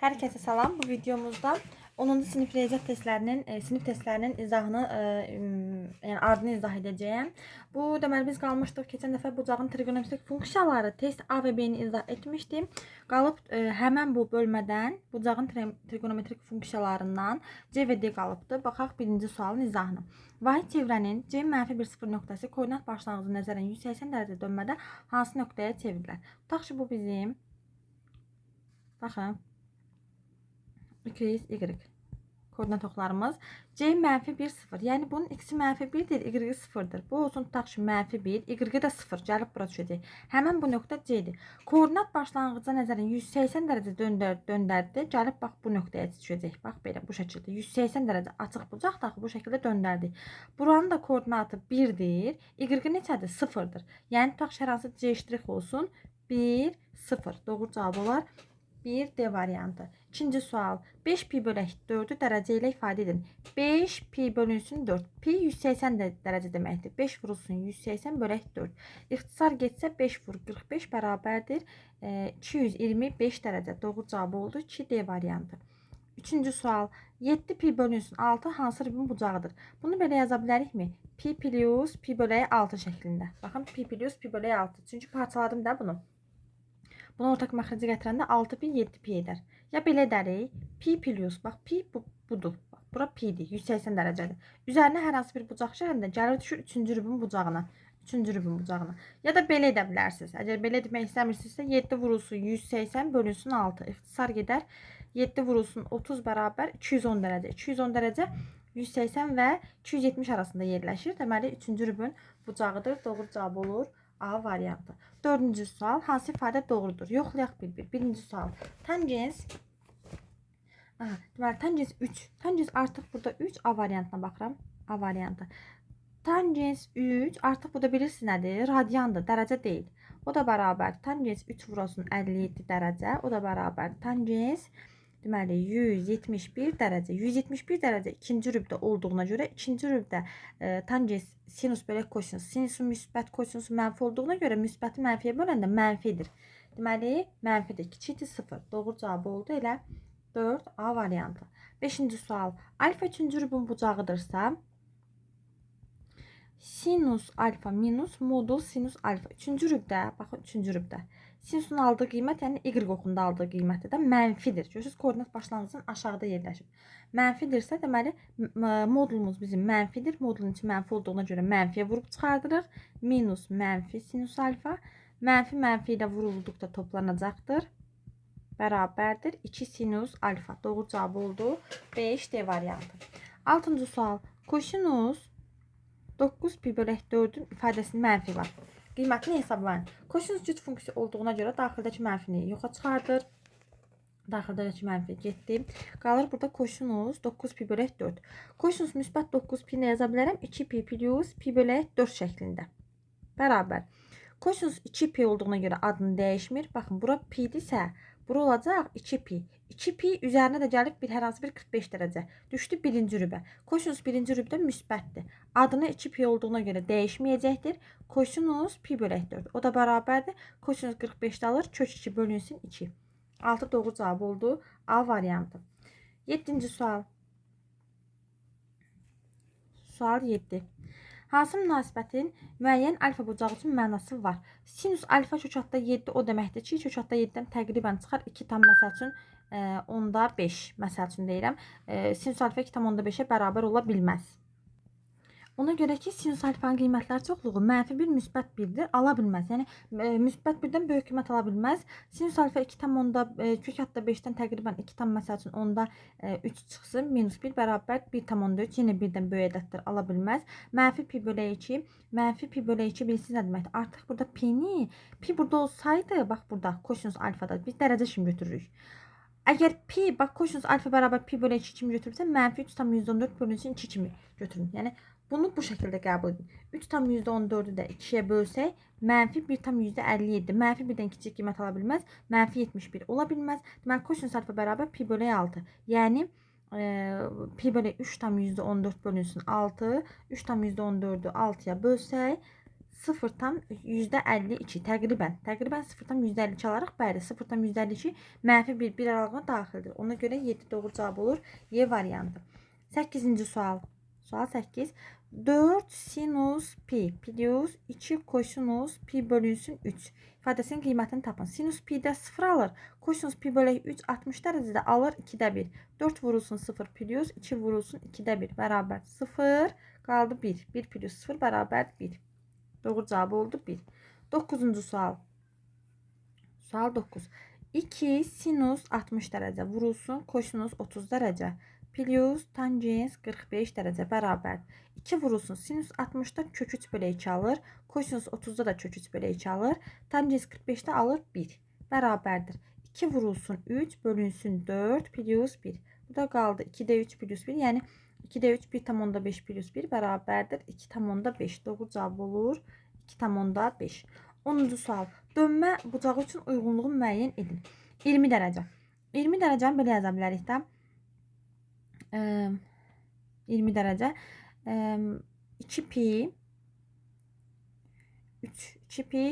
Herkese salam. Bu videomuzda 10. sinif riyaziyyat testlərinin, e, sinif testlərinin izahını, e, yəni ardını izah edəcəyəm. Bu deməli biz qalmışdıq keçən dəfə bucağın trigonometrik funksiyaları test A və B-ni izah etmişdim. Qalıb e, həmin bu bölmədən bucağın tri trigonometrik funksiyalarından C və D qalıbdı. Baxaq birinci sualın izahına. Vahid çevrənin C mənfi bir sıfır nöqtəsi koordinat başlanğıcı nəzərən 180 dərəcə dönmədə hansı nöqtəyə çevrilər? Tutaq ki bu bizim Baxın 2 y. Koordinat oxlarımız c mənfi 1 0 yəni bunun x-i mənfi 1-dir y 0-dır bu olsun tutaq ki mənfi 1 y də 0 gəlib bura düşəcək. Həmin bu nöqtə c-dir. Koordinat başlanğıca nəzərən 180 dərəcə döndər döndərdi. Gəlib bax bu nöqtəyə düşəcək. Bax belə bu şəkildə 180 dərəcə açıq bucaq daxı bu şəkildə döndərdik buranın da koordinatı 1-dir y neçədir? 0-dır yəni tutaq ki hər hansı c ştrix olsun 1 0 doğru cavab olar 1 D variantı. İkinci sual. 5 pi bölək 4'ü dərəcə ilə ifadə edin. 5 pi bölünsün 4. Pi 180 də dərəcə deməkdir. 5 vurulsun 180 bölək 4. İxtisar getsə 5 vur 45 bərabərdir. E, 225 dərəcə. Doğru cavab oldu. 2 D variantı. Üçüncü sual. 7 pi bölünsün 6 hansı rubin bucağıdır? Bunu belə yaza bilərikmi? Pi plus pi böləyi 6 şəklində. Baxın pi plus pi böləyi 6. Çünki parçaladım da bunu. Bunu ortak məxrəcə gətirəndə 6 pi 7 pi edər. Ya belə edərik. Pi plus. Bax pi bu, budur. Bax, bura pidir. 180 dərəcədir. Üzərinə hər hansı bir bucaq şəhərində gəlir düşür 3-cü rubin bucağına. 3-cü rubin bucağına. Ya da belə edə bilərsiniz. Əgər belə etmək istəmirsinizsə 7 vurulsun 180 bölünsün 6. İxtisar gedər. 7 vurulsun 30 bərabər 210 dərəcə. 210 dərəcə 180 və 270 arasında yerləşir. Deməli 3-cü rubin bucağıdır. Doğru cavab olur. A variantı. Dördüncü sual. Hansı ifadə doğrudur? Yoxlayaq bir-bir. Birinci sual. Tangens Aha, deməli tangens 3. Tangens artıq burada 3 A variantına baxıram. A variantı. Tangens 3 artıq burada bilirsiniz nədir? Radiandır, dərəcə deyil. O da bərabər tangens 3 vurulsun 57 dərəcə. O da bərabər tangens Deməli 171 dərəcə. 171 dərəcə ikinci rübdə olduğuna görə ikinci rübdə e, tangens sinus bölək kosinus, sinusun müsbət kosinusu mənfi olduğuna görə müsbəti mənfiyə böləndə mənfidir. Deməli mənfidir. Kiçikdir 0. Doğru cavab oldu elə 4A variantı. 5-ci sual. Alfa 3-cü rübün bucağıdırsa sinus alfa minus modul sinus alfa. 3-cü rübdə, baxın 3-cü rübdə. Sinusun aldığı qiymət, yəni y oxunda aldığı qiymətdə də mənfidir. Görürsüz, koordinat başlanğıcının aşağıda yerləşib. Mənfidirsə, deməli modulumuz bizim mənfidir. Modulun içi mənfi olduğuna görə mənfiyə vurub çıxardırıq. Minus mənfi sinus alfa. Mənfi mənfi ilə vurulduqda toplanacaqdır. Bərabərdir 2 sinus alfa. Doğru cavab oldu. 5D variantı. 6-cı sual. Kosinus 9 pi bölək 4-ün ifadəsinin mənfi var. Qiymətini hesablayın. Kosinus cüt funksiya olduğuna görə daxildəki mənfini yoxa çıxardır. Daxildəki mənfi getdi. Qalır burada kosinus 9 pi bölək 4. Kosinus müsbət 9 pi nə yaza bilərəm? 2 pi plus pi bölək 4 şəklində. Bərabər. Kosinus 2 pi olduğuna görə adını dəyişmir. Baxın, bura pidirsə, bura olacaq 2 pi. 2 pi üzərinə də gəlib bir hər hansı bir 45 dərəcə. Düşdü birinci rübə. Kosinus birinci rübdə müsbətdir. Adını 2 pi olduğuna görə dəyişməyəcəkdir. Kosinus pi bölək 4. O da bərabərdir. Kosinus 45-də alır. Kök 2 bölünsün 2. 6 doğru cavab oldu. A variantı. 7-ci sual. Sual 7. Hansı münasibətin müəyyən alfa bucağı üçün mənası var? Sinus alfa kökatda 7 o deməkdir ki, kökatda 7-dən təqribən çıxar 2 tam məsəl üçün e, onda 5 məsəl üçün deyirəm. E, sinus alfa 2 tam onda 5-ə bərabər ola bilməz. Ona görə ki, sinus alfanın qiymətləri çoxluğu mənfi 1, müsbət 1-dir. Ala bilməz. Yəni e, müsbət 1-dən böyük qiymət ala bilməz. Sinus alfa 2 tam onda e, kök hətta 5-dən təqribən 2 tam məsəl üçün onda e, 3 çıxsın. Minus 1 bərabər 1 tam onda 3. Yenə 1-dən böyük ədəddir. Ala bilməz. Mənfi pi bölək 2. Mənfi pi bölək 2 bilirsiniz nə deməkdir? Artıq burada pi-ni, pi burada olsaydı, bax burada kosinus alfada biz dərəcə kimi götürürük. Əgər pi, bax kosinus alfa bərabər pi bölək 2 kimi götürürsə, mənfi 3 tam 114 bölünsün 2 kimi götürün. Yəni bunu bu şəkildə qəbul edin. 3 tam %14-ü də 2-yə bölsək, mənfi 1 tam %57. Mənfi 1-dən kiçik qiymət ala bilməz. Mənfi 71 ola bilməz. Deməli, alfa bərabər pi bölək 6. Yəni, e, pi bölək 3 tam %14 bölünsün 6. 3 tam %14-ü 6-ya bölsək, 0 yüzdə %52 təqribən, təqribən 0 %52 alaraq, bəli, 0 %52 mənfi 1, 1 aralığına daxildir. Ona görə 7 doğru cavab olur Y variantı. 8-ci sual. Sual 8. 4 sinus pi plus 2 kosinus pi bölünsün 3 ifadəsinin qiymətini tapın. Sinus pi-də 0 alır. Kosinus pi bölək 3 60 dərəcədə alır 2-də 1. 4 vurulsun 0 plus 2 vurulsun 2-də 1 bərabər 0 qaldı 1. 1 plus 0 bərabər 1. Doğru cavab oldu 1. 9-cu sual. Sual 9. 2 sinus 60 dərəcə vurulsun kosinus 30 dərəcə plus tangens 45 dərəcə bərabər 2 vurulsun sinus 60-da kök 3 bölü 2 alır. Kosinus 30-da da kök 3 bölü 2 alır. Tangens 45-də alır 1 bərabərdir. 2 vurulsun 3 bölünsün 4 plus 1. Bu da qaldı 2-də 3 plus 1. Yəni 2-də 3 1 tam onda 5 plus 1 bərabərdir. 2 tam onda 5. Doğru cavab olur. 2 tam onda 5. 10-cu sual. Dönmə bucağı üçün uyğunluğu müəyyən edin. 20 dərəcə. 20 dərəcəni belə yaza bilərik də. 20 dərəcə 2 pi 3 2 pi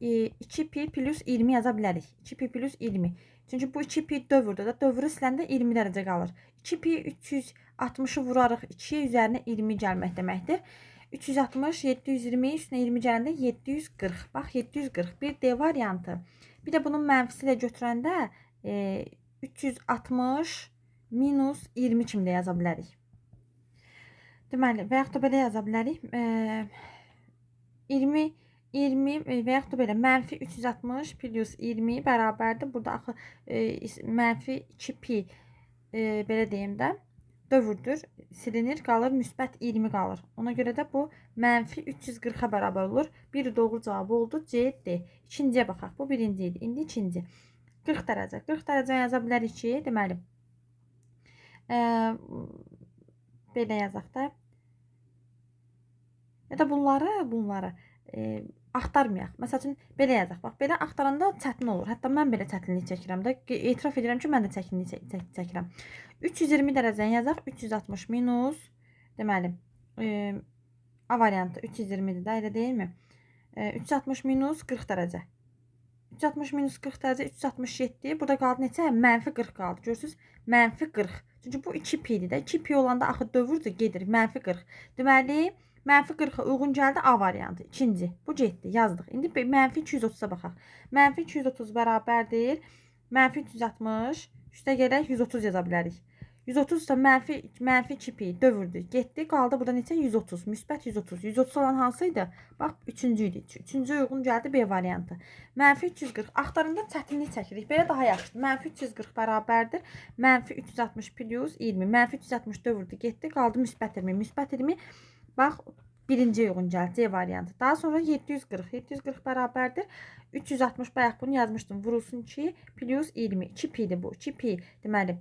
2 pi plus 20 yaza bilərik. 2 pi plus 20. Çünki bu 2 pi dövrdür də. Dövrü siləndə 20 dərəcə qalır. 2 pi 360-ı vurarıq 2 üzərinə 20 gəlmək deməkdir. 360 720 üstünə 20 gələndə 740. Bax 740 bir D variantı. Bir də bunun mənfisi ilə götürəndə e, 360 minus 20 kimi də yaza bilərik. Deməli, və yaxud da belə yaza bilərik. E, 20 20 və yaxud da belə mənfi 360 plus 20 bərabərdir. Burada axı e, mənfi 2 pi e, belə deyim də dövrdür. Silinir, qalır müsbət 20 qalır. Ona görə də bu mənfi 340-a bərabər olur. Bir doğru cavabı oldu C, D. İkinciyə baxaq. Bu birinci idi. İndi ikinci. 40 dərəcə. 40 dərəcə yaza bilərik ki, deməli belə yazaq da. Ya da bunları, bunları e, axtarmayaq. Məsəl üçün belə yazaq. Bax, belə axtaranda çətin olur. Hətta mən belə çətinlik çəkirəm də. Etiraf edirəm ki, mən də çətinlik çək çək çəkirəm. 320 dərəcəni yazaq. 360 minus deməli, e, A variantı 320-dir də, elə deyilmi? E, 360 minus 40 dərəcə. 360 minus 40 dərəcə 367. Burada qaldı neçə? Mənfi 40 qaldı. Görürsüz? Mənfi 40. Çünki bu 2 pi-dir də. 2 pi olanda axı dövrdür, gedir. Mənfi 40. Deməli, mənfi 40-a uyğun gəldi A variantı. İkinci. Bu getdi, yazdıq. İndi mənfi 230-a baxaq. Mənfi 230 bərabərdir. Mənfi 360. Üstə gələk 130 yaza bilərik. 130 da mənfi, mənfi 2pi dövrdür. Getdi, qaldı burada neçə? 130, müsbət 130. 130 olan hansıydı? Bax, üçüncü idi. Üçüncü uyğun gəldi B variantı. Mənfi 340. Axtarında çətinlik çəkirik. Belə daha yaxşıdır. Mənfi 340 bərabərdir. Mənfi 360 plus 20. Mənfi 360 dövrdür. Getdi, qaldı müsbət 20. Müsbət 20, bax, birinci gəldi C variantı. Daha sonra 740. 740 bərabərdir. 360 bayaq bunu yazmışdım. Vurulsun 2 plus 20. 2 pidir bu. 2 pi. Deməli,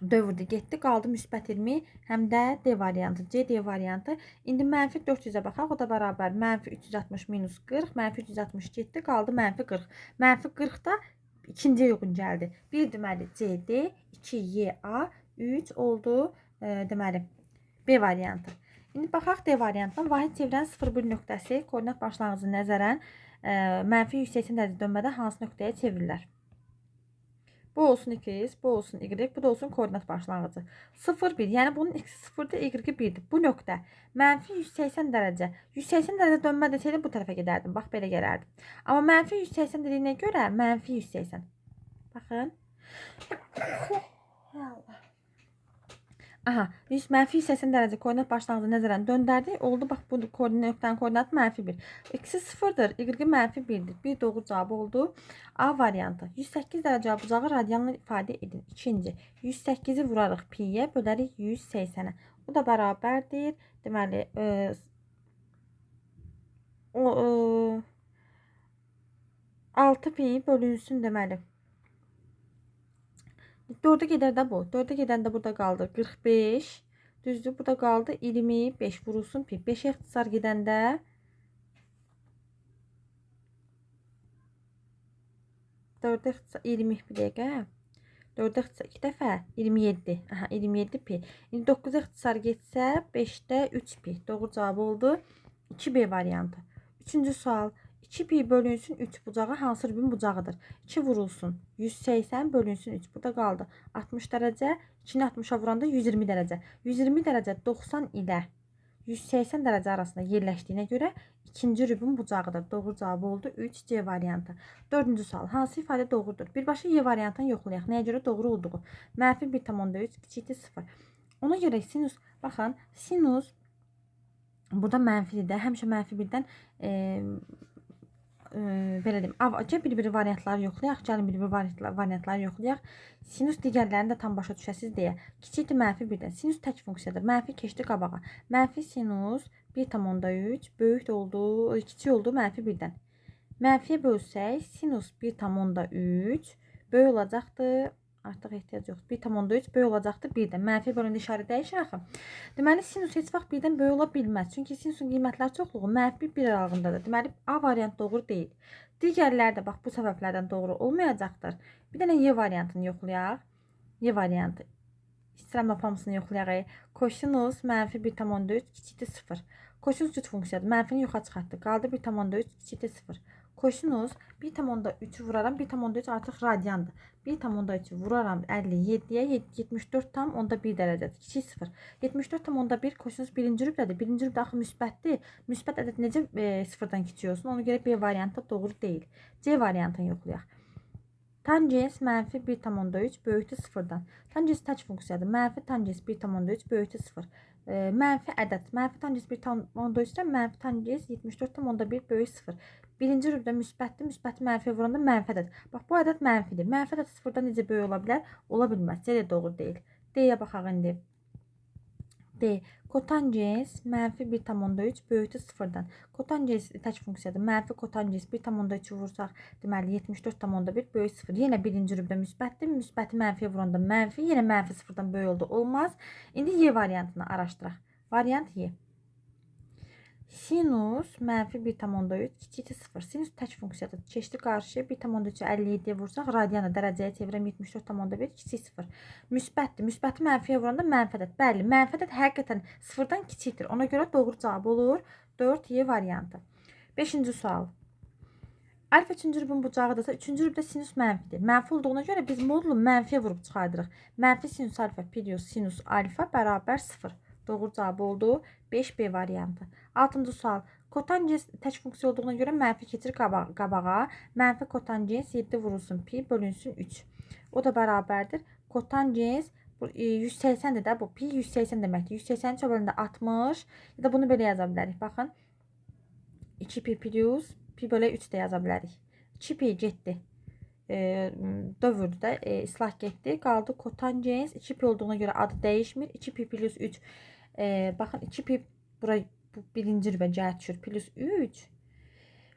dövrdə getdi, qaldı müsbət 20, həm də D variantı, C D variantı. İndi mənfi 400-ə baxaq, o da bərabər mənfi 360 minus 40, mənfi 360 getdi, qaldı mənfi 40. Mənfi 40 da ikinci uyğun gəldi. 1 deməli CD, 2 YA, 3 oldu e, deməli B variantı. İndi baxaq D variantına. Vahid çevirən 0,1 nöqtəsi koordinat başlanğıcı nəzərən e, mənfi 180 dərəcə dönmədə hansı nöqtəyə çevrilir? Bu olsun x, bu olsun y, bu da olsun koordinat başlanğıcı. 0, 1. Yəni bunun x 0-dır, y 1-dir. Bu nöqtə mənfi 180 dərəcə. 180 dərəcə dönmə desəydim bu tərəfə gedərdim. Bax, belə gələrdim. Amma mənfi 180 dediyinə görə mənfi 180. Baxın. Allah. Aha, 100 mənfi 80 dərəcə koordinat başlanğıcı nəzərən döndərdik. Oldu, bax, bu koordinat nöqtənin koordinatı mənfi 1. X-i 0-dır, y mənfi 1-dir. Bir doğru cavabı oldu. A variantı. 108 dərəcə bucağı radianla ifadə edin. İkinci, 108-i vurarıq pi-yə, bölərik 180-ə. Bu da bərabərdir. Deməli, e, o, e, 6 pi bölünsün deməli. 4'e gedər də bu. 4'e gedən də burada qaldı 45. Düzdür? Burada qaldı 25 vurulsun pi. 5 ixtisar gedəndə 4 ixtisar 20 bir dəqiqə. 4 ixtisar 2 dəfə 27. Aha 27 pi. İndi 9 ixtisar getsə 5-də 3 pi. Doğru cavab oldu 2B variantı. Üçüncü sual. 2 pi bölünsün 3 bucağı hansı rübün bucağıdır? 2 vurulsun 180 bölünsün 3. Burada qaldı 60 dərəcə. 2-ni 60-a vuranda 120 dərəcə. 120 dərəcə 90 ilə 180 dərəcə arasında yerləşdiyinə görə ikinci rübün bucağıdır. Doğru cavab oldu 3C variantı. Dördüncü sual. Hansı ifadə doğrudur? Birbaşa Y variantını yoxlayaq. Nəyə görə doğru olduğu? Mənfi 1,3 kiçikdir 0. Ona görə sinus, baxın, sinus burada mənfidir də. Həmişə mənfi birdən e, e, belə deyim, avca bir-bir variantları yoxlayaq. Gəlin bir-bir variantlar, variantları yoxlayaq. Sinus digərlərini də tam başa düşəsiz deyə. Kiçikdir mənfi birdən. Sinus tək funksiyadır. Mənfi keçdi qabağa. Mənfi sinus 1,3 böyük oldu, kiçik oldu mənfi birdən. Mənfiyə bölsək, sinus 1,3 böyük olacaqdır. Artıq ehtiyac yoxdur. 1,3 böyük olacaqdır 1-dən. Mənfi bölündə işarə dəyişir axı. Deməli sinus heç vaxt 1-dən böyük ola bilməz. Çünki sinusun qiymətləri çoxluğu mənfi 1 aralığındadır. Deməli A variantı doğru deyil. Digərləri də bax bu səbəblərdən doğru olmayacaqdır. Bir dənə Y variantını yoxlayaq. Y variantı. İstəyirəm lap hamısını yoxlayaq. Kosinus mənfi 1,4 kiçikdir 0. Kosinus cüt funksiyadır. Mənfini yoxa çıxartdı. Qaldı 1,4 kiçikdir 0. Kosinus 1,3 vuraram. 1,3 artıq radiandır. 1,3 vuraram 57-yə 74 tam onda 1 dərəcədir. Kiçik 0. 74 tam onda 1 kosinus birinci rübdədir. Birinci rübdə axı müsbətdir. Müsbət ədəd necə e, sıfırdan kiçik olsun? Ona görə B variantı doğru deyil. C variantını yoxlayaq. Tangens mənfi 1,3 böyükdür 0-dan. Tangens tək funksiyadır. Mənfi tangens 1,3 böyükdür 0. E, mənfi ədəd. Mənfi tangens 1,3-dən mənfi tangens 74,1 böyük 0. Birinci rübdə müsbətdir. Müsbəti mənfiyə vuranda mənfi ədəd. Bax bu ədəd mənfidir. Mənfi ədəd 0-dan necə böyük ola bilər? Ola bilməz. C də doğru deyil. D-yə baxaq indi. D. Kotangens mənfi 1,3 böyükdür 0-dan. Kotangens tək funksiyadır. Mənfi kotangens 1,3 vursaq, deməli 74,1 böyük 0. Yenə birinci rübdə müsbətdir. Müsbəti mənfiyə vuranda mənfi, yenə mənfi 0-dan böyük oldu. Olmaz. İndi Y variantını araşdıraq. Variant Y. Sinus mənfi 1,3 kiçikdir 0. Sinus tək funksiyadır. Keçdi qarşıya 1,3 57-yə vursaq, radiana dərəcəyə çevirəm 74,1 kiçik 0. Müsbətdir. Müsbəti mənfiyə vuranda mənfi ədəd. Bəli, mənfi ədəd həqiqətən 0-dan kiçikdir. Ona görə doğru cavab olur 4Y variantı. 5-ci sual. Alfa 3-cü rübün bucağıdırsa, 3-cü rübdə sinus mənfidir. Mənfi olduğuna görə biz modulu mənfiyə vurub çıxardırıq. Mənfi sinus alfa plus sinus alfa bərabər 0. Doğru cavab oldu 5B variantı. 6-cı sual. Kotangens tək funksiya olduğuna görə mənfi keçir qabağa. qabağa. Mənfi kotangens 7 vurulsun pi bölünsün 3. O da bərabərdir. Kotangens 180-dir də bu. Pi 180 deməkdir. 180 çöbəlində 60. Ya da bunu belə yaza bilərik. Baxın. 2 pi plus pi bölə 3 də yaza bilərik. 2 pi getdi. E, dövrdü də e, islah getdi. Qaldı kotangens 2 pi olduğuna görə adı dəyişmir. 2 pi plus 3 e, baxın 2 pi bura bu birinci rübə cəhət düşür. Plus 3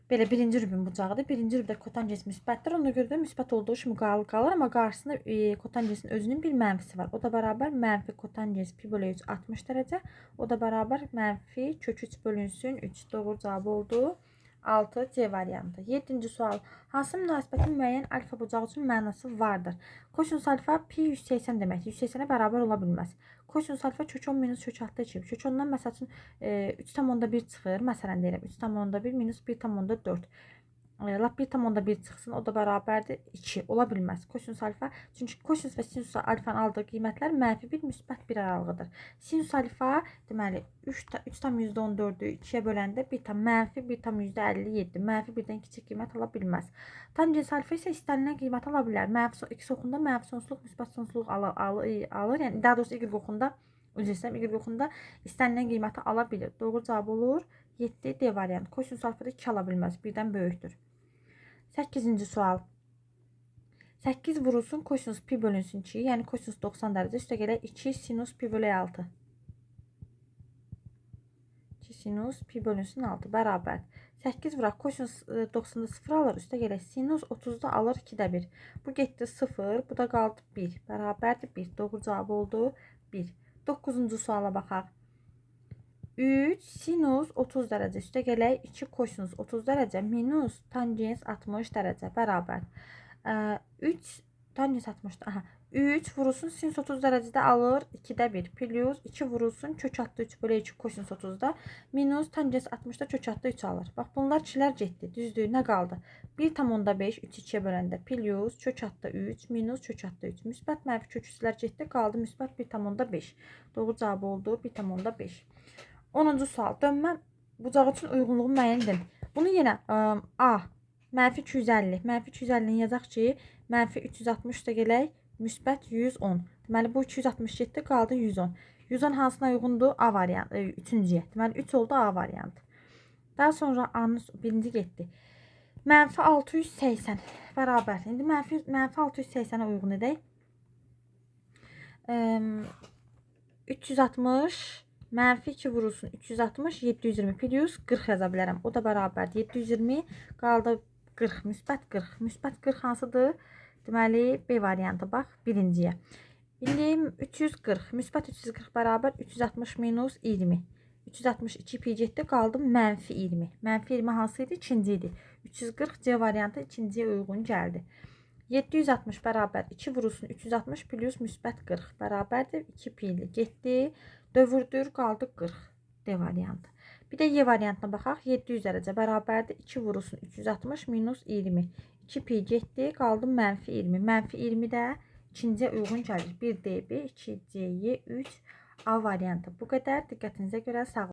belə birinci rübün bucağıdır. Birinci rübdə kotangens müsbətdir. Ona görə də müsbət olduğu kimi qalır, qalır amma qarşısında e, kotangensin özünün bir mənfisi var. O da bərabər mənfi kotangens pi bölü 3 60 dərəcə. O da bərabər mənfi kök 3 bölünsün 3. Doğru cavab oldu. 6 C variantı. 7-ci sual. Hansı münasibətin müəyyən alfa bucağı üçün mənası vardır? Kosinus alfa pi 180 deməkdir. 180-ə bərabər ola bilməz. Kosinus alfa kök 10 minus kök 6 2. Kök 10-dan məsəl üçün e, 3,1 çıxır. Məsələn deyirəm 3,1 minus 1,4 lap 1,1 çıxsın, o da bərabərdir 2. Ola bilməz. Kosinus alfa, çünki kosinus və sinus alfanın aldığı qiymətlər mənfi 1 müsbət 1 aralığıdır. Sinus alfa deməli 3 3,14-ü 2-yə böləndə 1 tam mənfi 1,57. Mənfi 1-dən kiçik qiymət ala bilməz. Tangens alfa isə istənilən qiymət ala bilər. Mənfi x oxunda mənfi sonsuzluq müsbət sonsuzluq alır, alır, alır. Yəni daha doğrusu y oxunda üzr istəyirəm, y oxunda istənilən qiyməti ala bilir. Doğru cavab olur 7 D variantı. Kosinus alfa da 2 ala bilməz. 1-dən böyükdür. 8-ci sual. 8 vurulsun kosinus pi bölünsün 2. Yəni kosinus 90 dərəcə üstə gələ 2 sinus pi bölü 6. 2 sinus pi bölünsün 6 bərabər. 8 vuraq kosinus 90-da 0 alır. Üstə gələ sinus 30-da alır 2-də 1. Bu getdi 0. Bu da qaldı 1. Bərabərdir 1. Doğru cavab oldu 1. 9-cu suala baxaq. 3 sinus 30 dərəcə üstə gələk 2 kosinus 30 dərəcə minus tangens 60 dərəcə bərabər. 3 Tangent 60'da. Aha. 3 vurulsun sin 30 dərəcədə alır 2-də 1 plus 2 vurulsun kök atdı 3 bölü 2 kosinus 30-da minus tangent 60-da kök atdı 3 alır. Bax bunlar kişilər getdi. Düzdür? Nə qaldı? 1 tam onda 5 3 2-yə böləndə plus kök atdı 3 minus kök atdı 3. Müsbət mənfi kök üstlər getdi. Qaldı müsbət 1 tam onda 5. Doğru cavab oldu 1 tam onda 5. 10-cu sual. Dönmə bucağı üçün uyğunluğu müəyyən edin. Bunu yenə ə, A mənfi 250. Mənfi 250-ni yazaq ki, mənfi 360 da gələk müsbət 110. Deməli bu 267 qaldı 110. 110 hansına uyğundur? A variantı, üçüncüyə. Deməli 3 oldu A variantı. Daha sonra A'nın birinci getdi. Mənfi 680 bərabər. İndi mənfi mənfi 680-ə uyğun edək. Əm, 360 mənfi 2 vurulsun 360 720 plus 40 yaza bilərəm. O da bərabərdir. 720 qaldı 40 müsbət 40. Müsbət 40 hansıdır? Deməli B variantı bax birinciyə. İndi 340 müsbət 340 bərabər 360 minus 20. 362 pi getdi qaldı mənfi 20. Mənfi 20 hansı idi? İkinci idi. 340 C variantı ikinciyə uyğun gəldi. 760 bərabər 2 vurulsun 360 plus müsbət 40 bərabərdir 2 pi ilə getdi. Dövürdür qaldı 40 D variantı. Bir də Y variantına baxaq. 700 dərəcə bərabərdir 2 vurulsun 360 minus 20. 2 pi getdi qaldı mənfi 20. Mənfi 20 də ikinciyə uyğun gəlir. 1 DB, 2 CY, 3 A variantı. Bu qədər. Diqqətinizə görə sağ olun.